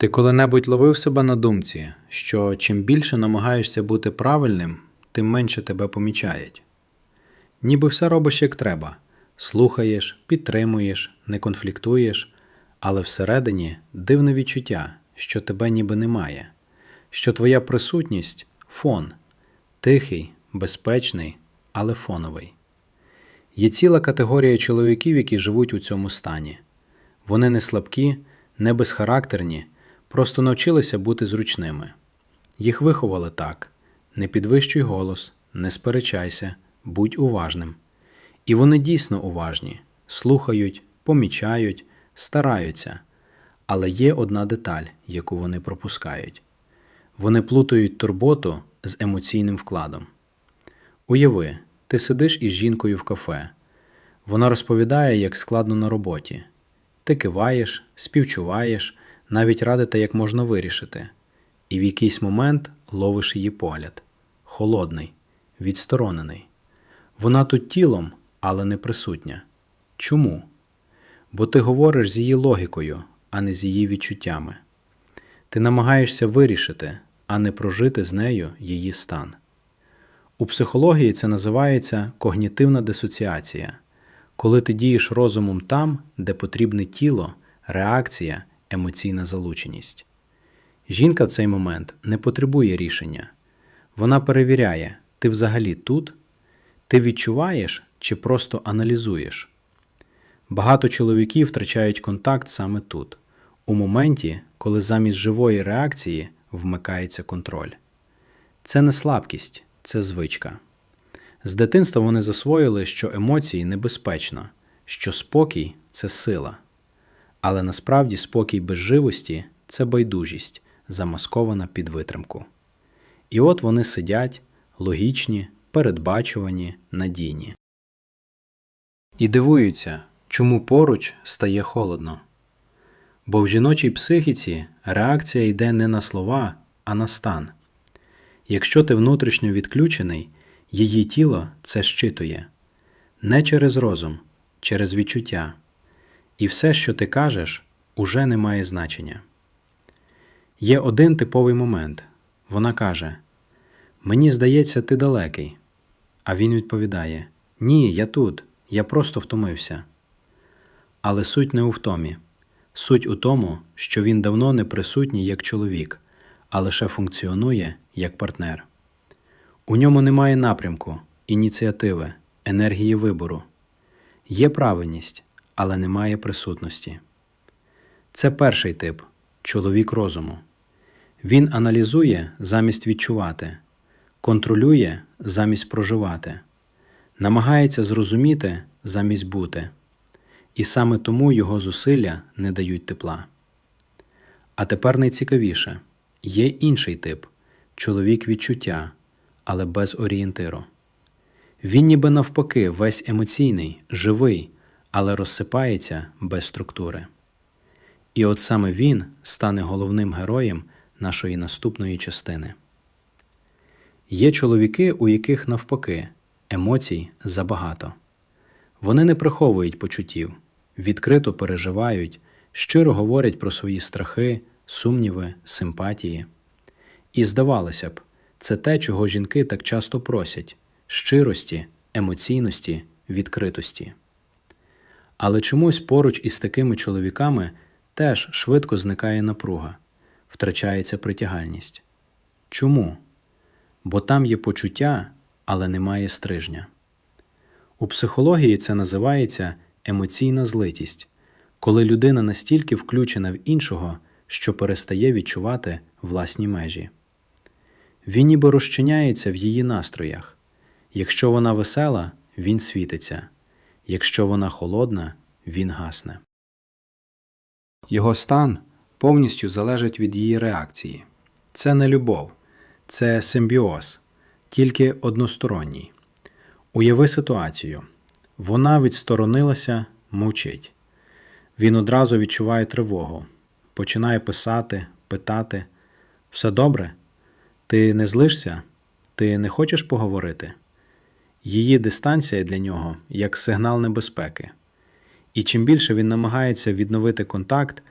Ти коли-небудь ловив себе на думці, що чим більше намагаєшся бути правильним, тим менше тебе помічають. Ніби все робиш як треба слухаєш, підтримуєш, не конфліктуєш, але всередині дивне відчуття, що тебе ніби немає, що твоя присутність фон, тихий, безпечний, але фоновий. Є ціла категорія чоловіків, які живуть у цьому стані. Вони не слабкі, не безхарактерні, просто навчилися бути зручними. Їх виховали так: не підвищуй голос, не сперечайся, будь уважним. І вони дійсно уважні, слухають, помічають, стараються. Але є одна деталь, яку вони пропускають. Вони плутають турботу з емоційним вкладом. Уяви, ти сидиш із жінкою в кафе. Вона розповідає, як складно на роботі. Ти киваєш, співчуваєш, навіть радите, як можна вирішити. І в якийсь момент ловиш її погляд холодний, відсторонений. Вона тут тілом, але не присутня. Чому? Бо ти говориш з її логікою, а не з її відчуттями. Ти намагаєшся вирішити, а не прожити з нею її стан. У психології це називається когнітивна дисоціація, коли ти дієш розумом там, де потрібне тіло, реакція, емоційна залученість. Жінка в цей момент не потребує рішення. Вона перевіряє, ти взагалі тут, ти відчуваєш чи просто аналізуєш. Багато чоловіків втрачають контакт саме тут, у моменті, коли замість живої реакції вмикається контроль. Це не слабкість, це звичка. З дитинства вони засвоїли, що емоції небезпечно, що спокій це сила. Але насправді спокій без живості це байдужість, замаскована під витримку. І от вони сидять, логічні, передбачувані, надійні. І дивуються, чому поруч стає холодно. Бо в жіночій психіці реакція йде не на слова, а на стан. Якщо ти внутрішньо відключений, її тіло це щитує не через розум, через відчуття. І все, що ти кажеш, уже не має значення. Є один типовий момент. Вона каже: Мені здається, ти далекий. А він відповідає: Ні, я тут, я просто втомився. Але суть не у втомі. Суть у тому, що він давно не присутній як чоловік, а лише функціонує як партнер. У ньому немає напрямку, ініціативи, енергії вибору. Є правильність, але немає присутності. Це перший тип чоловік розуму. Він аналізує замість відчувати, контролює замість проживати, намагається зрозуміти замість бути. І саме тому його зусилля не дають тепла. А тепер найцікавіше є інший тип чоловік відчуття, але без орієнтиру. Він ніби навпаки весь емоційний, живий, але розсипається без структури. І от саме він стане головним героєм нашої наступної частини. Є чоловіки, у яких навпаки емоцій забагато. Вони не приховують почуттів, відкрито переживають, щиро говорять про свої страхи, сумніви, симпатії. І здавалося б, це те, чого жінки так часто просять щирості, емоційності, відкритості. Але чомусь поруч із такими чоловіками теж швидко зникає напруга, втрачається притягальність. Чому? Бо там є почуття, але немає стрижня. У психології це називається емоційна злитість, коли людина настільки включена в іншого, що перестає відчувати власні межі. Він ніби розчиняється в її настроях. Якщо вона весела, він світиться, якщо вона холодна, він гасне. Його стан повністю залежить від її реакції. Це не любов, це симбіоз, тільки односторонній. Уяви ситуацію. Вона відсторонилася, мовчить. Він одразу відчуває тривогу, починає писати, питати: Все добре? Ти не злишся? Ти не хочеш поговорити? Її дистанція для нього як сигнал небезпеки. І чим більше він намагається відновити контакт,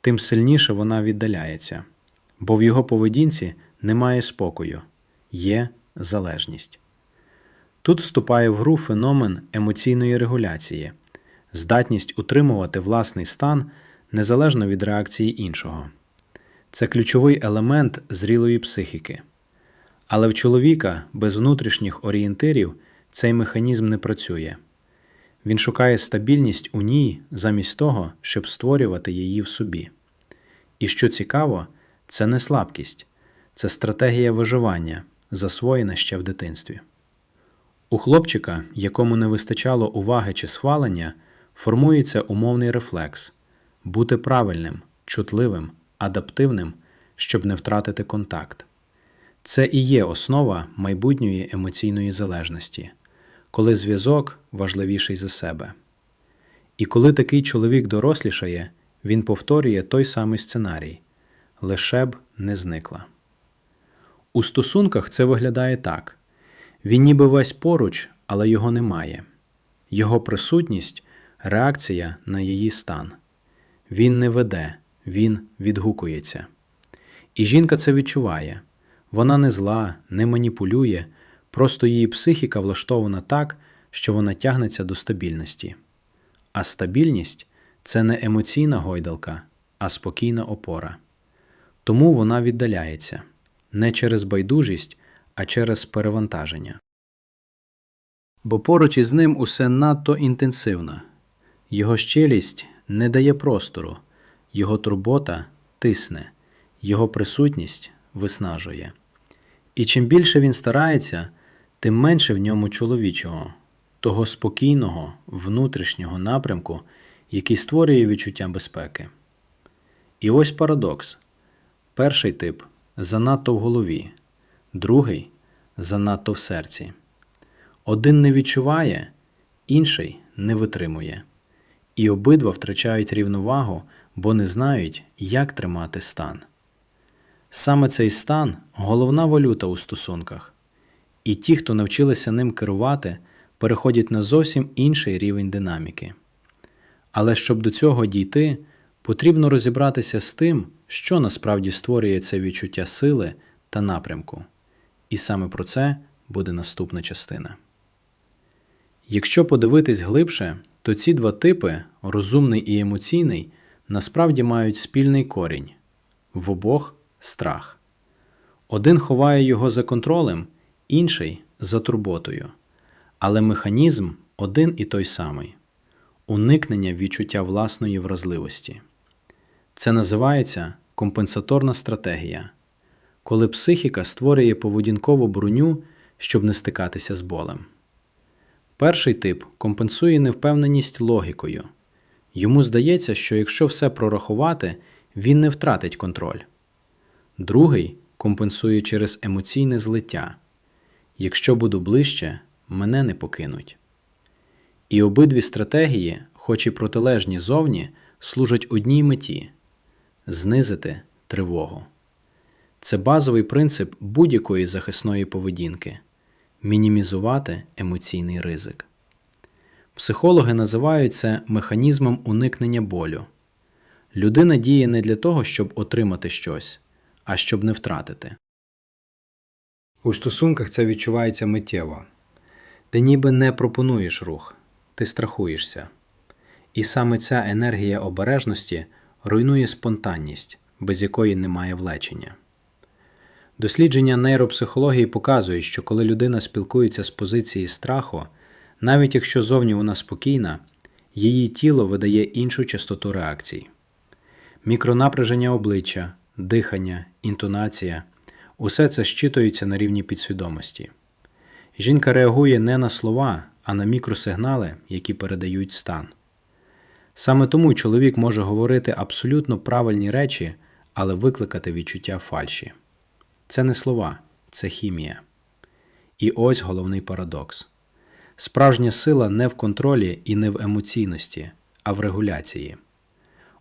тим сильніше вона віддаляється, бо в його поведінці немає спокою, є залежність. Тут вступає в гру феномен емоційної регуляції, здатність утримувати власний стан незалежно від реакції іншого. Це ключовий елемент зрілої психіки. Але в чоловіка без внутрішніх орієнтирів цей механізм не працює. Він шукає стабільність у ній замість того, щоб створювати її в собі. І що цікаво, це не слабкість, це стратегія виживання, засвоєна ще в дитинстві. У хлопчика, якому не вистачало уваги чи схвалення, формується умовний рефлекс бути правильним, чутливим, адаптивним, щоб не втратити контакт. Це і є основа майбутньої емоційної залежності, коли зв'язок важливіший за себе. І коли такий чоловік дорослішає, він повторює той самий сценарій лише б не зникла. У стосунках це виглядає так він ніби весь поруч, але його немає. Його присутність реакція на її стан. Він не веде, він відгукується. І жінка це відчуває. Вона не зла, не маніпулює, просто її психіка влаштована так, що вона тягнеться до стабільності. А стабільність це не емоційна гойдалка, а спокійна опора. Тому вона віддаляється не через байдужість, а через перевантаження. Бо поруч із ним усе надто інтенсивно. Його щелість не дає простору, його турбота тисне, його присутність виснажує. І чим більше він старається, тим менше в ньому чоловічого, того спокійного, внутрішнього напрямку, який створює відчуття безпеки. І ось парадокс. Перший тип занадто в голові, другий занадто в серці. Один не відчуває, інший не витримує. І обидва втрачають рівновагу, бо не знають, як тримати стан. Саме цей стан головна валюта у стосунках, і ті, хто навчилися ним керувати, переходять на зовсім інший рівень динаміки. Але щоб до цього дійти, потрібно розібратися з тим, що насправді створює це відчуття сили та напрямку. І саме про це буде наступна частина. Якщо подивитись глибше, то ці два типи, розумний і емоційний, насправді мають спільний корінь в обох страх. Один ховає його за контролем, інший за турботою. Але механізм один і той самий уникнення відчуття власної вразливості. Це називається компенсаторна стратегія, коли психіка створює поведінкову броню, щоб не стикатися з болем. Перший тип компенсує невпевненість логікою. Йому здається, що якщо все прорахувати, він не втратить контроль. Другий компенсує через емоційне злиття якщо буду ближче, мене не покинуть. І обидві стратегії, хоч і протилежні зовні, служать одній меті знизити тривогу. Це базовий принцип будь-якої захисної поведінки мінімізувати емоційний ризик. Психологи називають це механізмом уникнення болю. Людина діє не для того, щоб отримати щось, а щоб не втратити. У стосунках це відчувається миттєво. Ти ніби не пропонуєш рух, ти страхуєшся. І саме ця енергія обережності руйнує спонтанність, без якої немає влечення. Дослідження нейропсихології показують, що коли людина спілкується з позиції страху, навіть якщо зовні вона спокійна, її тіло видає іншу частоту реакцій. Мікронапряження обличчя, дихання, інтонація усе це щитується на рівні підсвідомості. Жінка реагує не на слова, а на мікросигнали, які передають стан. Саме тому чоловік може говорити абсолютно правильні речі, але викликати відчуття фальші. Це не слова, це хімія. І ось головний парадокс. Справжня сила не в контролі і не в емоційності, а в регуляції,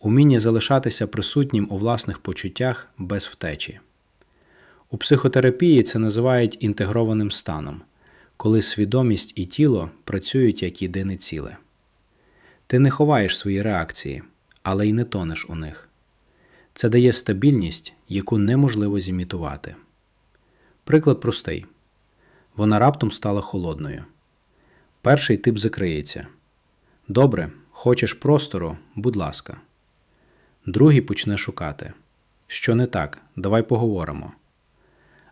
уміння залишатися присутнім у власних почуттях без втечі. У психотерапії це називають інтегрованим станом, коли свідомість і тіло працюють як єдине ціле. Ти не ховаєш свої реакції, але й не тонеш у них. Це дає стабільність, яку неможливо зімітувати. Приклад простий. Вона раптом стала холодною. Перший тип закриється. Добре, хочеш простору, будь ласка. Другий почне шукати. Що не так, давай поговоримо.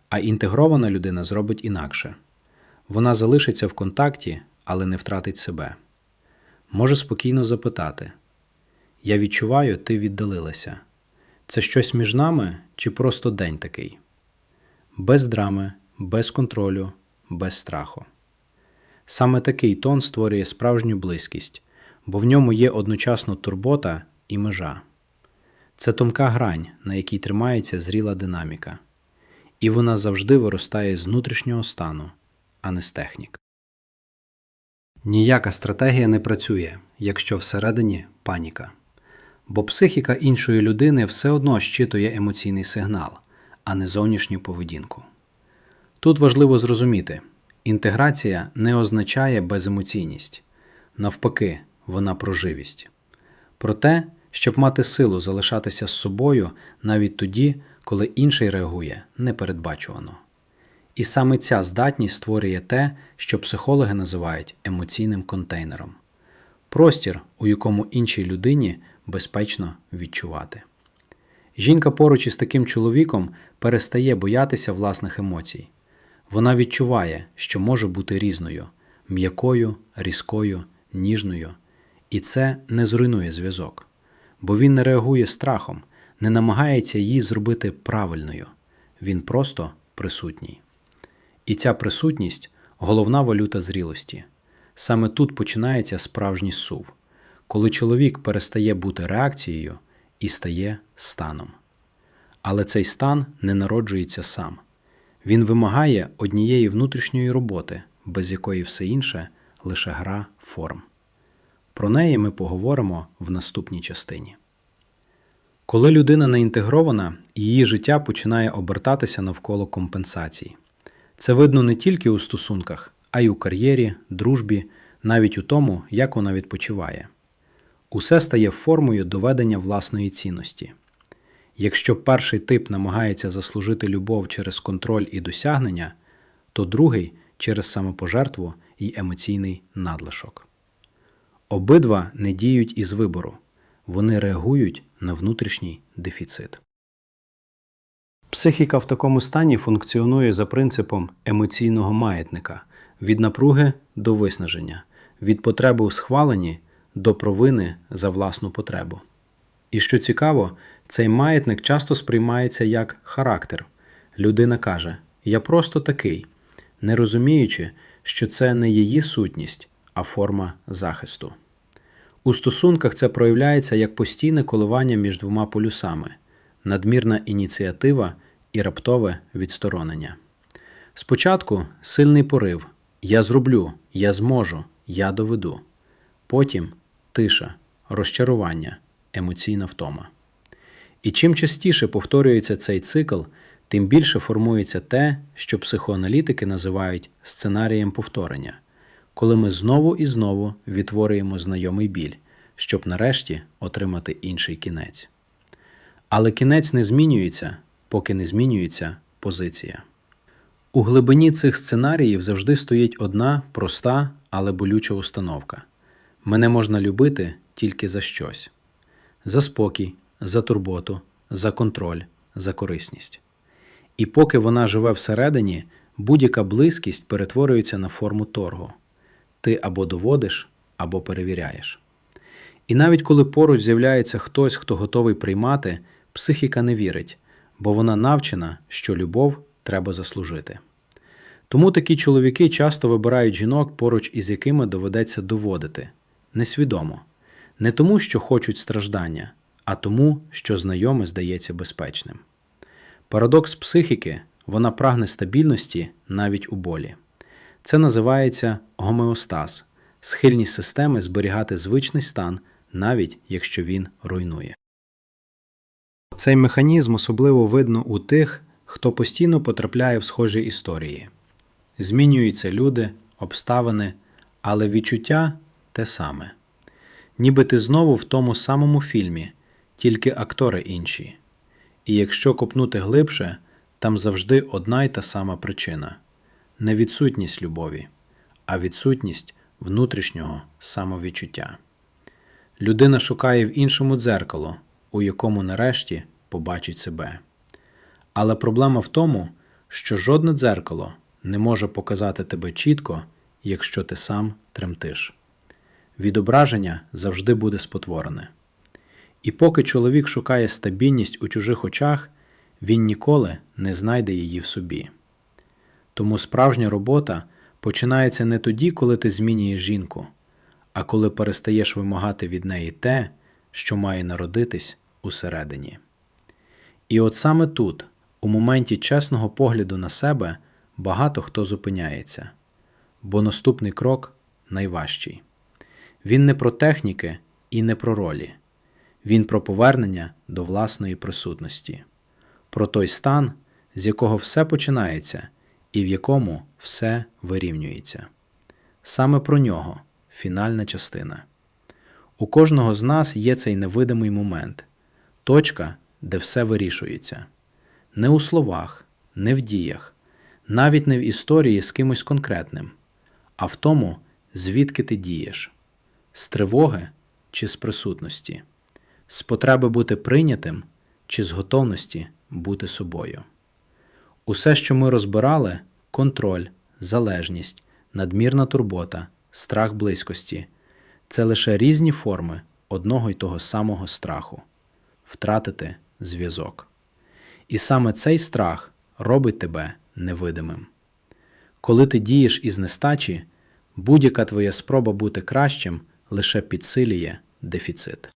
А інтегрована людина зробить інакше. Вона залишиться в контакті, але не втратить себе. Може спокійно запитати: Я відчуваю, ти віддалилася. Це щось між нами чи просто день такий? Без драми, без контролю, без страху. Саме такий тон створює справжню близькість, бо в ньому є одночасно турбота і межа. Це тонка грань, на якій тримається зріла динаміка, і вона завжди виростає з внутрішнього стану, а не з технік. Ніяка стратегія не працює, якщо всередині паніка. Бо психіка іншої людини все одно щитує емоційний сигнал, а не зовнішню поведінку. Тут важливо зрозуміти, інтеграція не означає беземоційність, навпаки, вона про живість. Про те, щоб мати силу залишатися з собою навіть тоді, коли інший реагує непередбачувано. І саме ця здатність створює те, що психологи називають емоційним контейнером простір, у якому іншій людині безпечно відчувати. Жінка поруч із таким чоловіком перестає боятися власних емоцій. Вона відчуває, що може бути різною, м'якою, різкою, ніжною, і це не зруйнує зв'язок, бо він не реагує страхом, не намагається її зробити правильною, він просто присутній. І ця присутність головна валюта зрілості. Саме тут починається справжній сув, коли чоловік перестає бути реакцією і стає станом. Але цей стан не народжується сам. Він вимагає однієї внутрішньої роботи, без якої все інше лише гра форм. Про неї ми поговоримо в наступній частині. Коли людина не інтегрована, її життя починає обертатися навколо компенсацій. Це видно не тільки у стосунках, а й у кар'єрі, дружбі, навіть у тому, як вона відпочиває. Усе стає формою доведення власної цінності. Якщо перший тип намагається заслужити любов через контроль і досягнення, то другий через самопожертву і емоційний надлишок. Обидва не діють із вибору, вони реагують на внутрішній дефіцит. Психіка в такому стані функціонує за принципом емоційного маятника від напруги до виснаження, від потреби у схваленні до провини за власну потребу. І що цікаво, цей маятник часто сприймається як характер. Людина каже: Я просто такий, не розуміючи, що це не її сутність, а форма захисту. У стосунках це проявляється як постійне коливання між двома полюсами, надмірна ініціатива і раптове відсторонення. Спочатку сильний порив Я зроблю, я зможу, я доведу. Потім тиша, розчарування, емоційна втома. І чим частіше повторюється цей цикл, тим більше формується те, що психоаналітики називають сценарієм повторення, коли ми знову і знову відтворюємо знайомий біль, щоб нарешті отримати інший кінець. Але кінець не змінюється, поки не змінюється позиція. У глибині цих сценаріїв завжди стоїть одна проста, але болюча установка мене можна любити тільки за щось за спокій, за турботу, за контроль, за корисність. І поки вона живе всередині, будь-яка близькість перетворюється на форму торгу ти або доводиш, або перевіряєш. І навіть коли поруч з'являється хтось, хто готовий приймати, психіка не вірить, бо вона навчена, що любов треба заслужити. Тому такі чоловіки часто вибирають жінок, поруч із якими доведеться доводити несвідомо, не тому, що хочуть страждання, а тому, що знайоме здається безпечним. Парадокс психіки вона прагне стабільності навіть у болі. Це називається гомеостаз, схильність системи зберігати звичний стан, навіть якщо він руйнує. Цей механізм особливо видно у тих, хто постійно потрапляє в схожі історії. Змінюються люди, обставини, але відчуття те саме. Ніби ти знову в тому самому фільмі, тільки актори інші. І якщо копнути глибше, там завжди одна й та сама причина не відсутність любові, а відсутність внутрішнього самовідчуття. Людина шукає в іншому дзеркало, у якому нарешті побачить себе. Але проблема в тому, що жодне дзеркало не може показати тебе чітко, якщо ти сам тремтиш. Відображення завжди буде спотворене. І поки чоловік шукає стабільність у чужих очах, він ніколи не знайде її в собі. Тому справжня робота починається не тоді, коли ти змінюєш жінку, а коли перестаєш вимагати від неї те, що має народитись усередині. І от саме тут, у моменті чесного погляду на себе, багато хто зупиняється, бо наступний крок найважчий. Він не про техніки і не про ролі, він про повернення до власної присутності, про той стан, з якого все починається і в якому все вирівнюється. Саме про нього фінальна частина. У кожного з нас є цей невидимий момент, точка, де все вирішується. Не у словах, не в діях, навіть не в історії з кимось конкретним, а в тому, звідки ти дієш з тривоги чи з присутності, з потреби бути прийнятим чи з готовності бути собою. Усе, що ми розбирали контроль, залежність, надмірна турбота, страх близькості це лише різні форми одного й того самого страху втратити зв'язок. І саме цей страх робить тебе невидимим. Коли ти дієш із нестачі, будь-яка твоя спроба бути кращим лише підсилює дефіцит.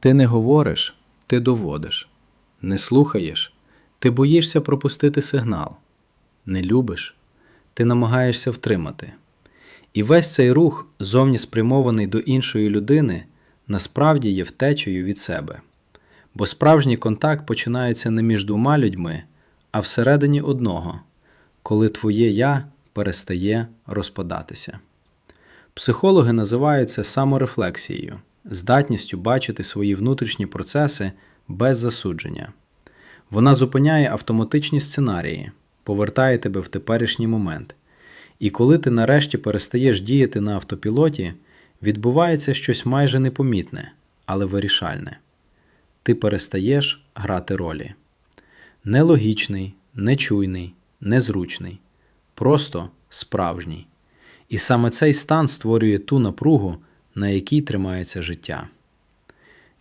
Ти не говориш, ти доводиш. Не слухаєш, ти боїшся пропустити сигнал. Не любиш, ти намагаєшся втримати. І весь цей рух, зовні спрямований до іншої людини, насправді є втечею від себе. Бо справжній контакт починається не між двома людьми, а всередині одного, коли твоє я перестає розпадатися. Психологи називають це саморефлексією, здатністю бачити свої внутрішні процеси без засудження. Вона зупиняє автоматичні сценарії, повертає тебе в теперішній момент. І коли ти нарешті перестаєш діяти на автопілоті, відбувається щось майже непомітне, але вирішальне. Ти перестаєш грати ролі. Нелогічний, нечуйний, незручний, просто справжній. І саме цей стан створює ту напругу, на якій тримається життя.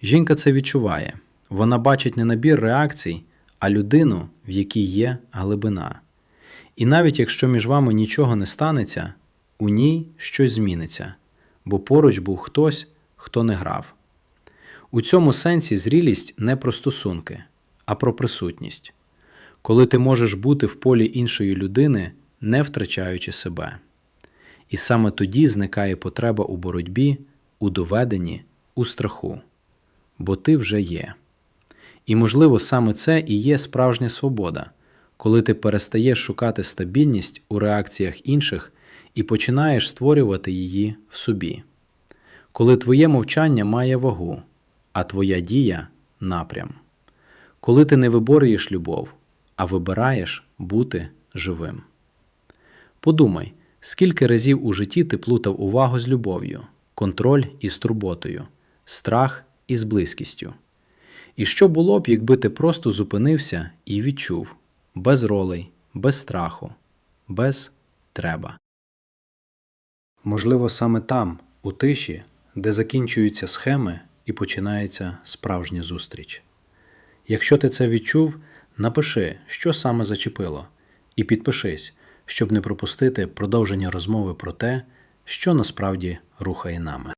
Жінка це відчуває. Вона бачить не набір реакцій, а людину, в якій є глибина. І навіть якщо між вами нічого не станеться, у ній щось зміниться, бо поруч був хтось, хто не грав. У цьому сенсі зрілість не про стосунки, а про присутність, коли ти можеш бути в полі іншої людини, не втрачаючи себе. І саме тоді зникає потреба у боротьбі, у доведенні, у страху, бо ти вже є. І, можливо, саме це і є справжня свобода, коли ти перестаєш шукати стабільність у реакціях інших і починаєш створювати її в собі, коли твоє мовчання має вагу, а твоя дія напрям, коли ти не виборюєш любов, а вибираєш бути живим. Подумай, скільки разів у житті ти плутав увагу з любов'ю, контроль із турботою, страх із близькістю. І що було б, якби ти просто зупинився і відчув без ролей, без страху, без треба. Можливо, саме там, у тиші, де закінчуються схеми і починається справжня зустріч. Якщо ти це відчув, напиши, що саме зачепило, і підпишись, щоб не пропустити продовження розмови про те, що насправді рухає нами.